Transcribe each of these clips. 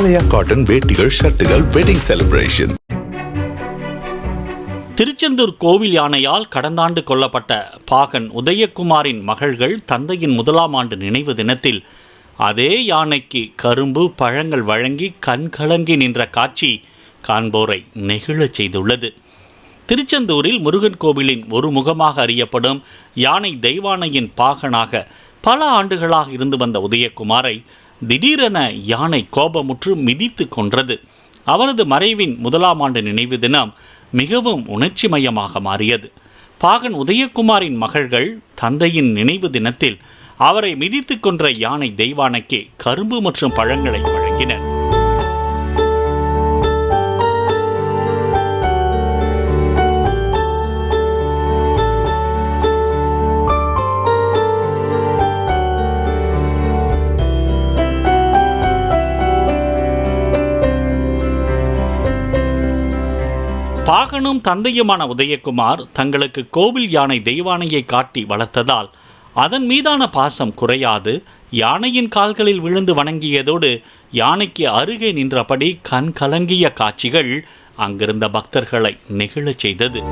ஆலயா cotton வேட்டிகள் ஷர்ட்டுகள் wedding celebration Tiruchendur கோவில் யானையால் கடந்த ஆண்டு கொல்லப்பட்ட பாகன் உதயகுமாரின் மகள்கள் தந்தையின் முதலாம் ஆண்டு நினைவு தினத்தில் அதே யானைக்கு கரும்பு பழங்கள் வழங்கி கண்கலங்கி நின்ற காட்சி காண்போரை நெகிழச் செய்துள்ளது. திருச்செந்தூரில் முருகன் கோவிலின் ஒரு முகமாக அறியப்படும் யானை தெய்வானையின் பாகனாக பல ஆண்டுகளாக இருந்து வந்த உதயகுமாரை திடீரென யானை கோபமுற்று மிதித்து கொன்றது. அவரது மறைவின் முதலாம் ஆண்டு நினைவு தினம் மிகவும் உணர்ச்சிமயமாக மாறியது. பாகன் உதயகுமாரின் மகள்கள் தந்தையின் நினைவு தினத்தில் அவரை மிதித்து கொன்ற யானை தெய்வானைக்கு கரும்பு மற்றும் பழங்களை வழங்கினர். பாகனும் தந்தையுமான உதயகுமார் தங்களுக்கு கோவில் யானை தெய்வானையை காட்டி வளர்த்ததால் அதன் மீதான பாசம் குறையாது. யானையின் கால்களில் விழுந்து வணங்கியதோடு யானைக்கு அருகே நின்றபடி கண் கலங்கிய காட்சிகள் அங்கிருந்த பக்தர்களை நெகிழச் செய்தது.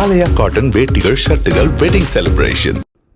ஆலயா காட்டன் வேட்டிகள் ஷர்ட்டுகள் வெட்டிங் செலிப்ரேஷன்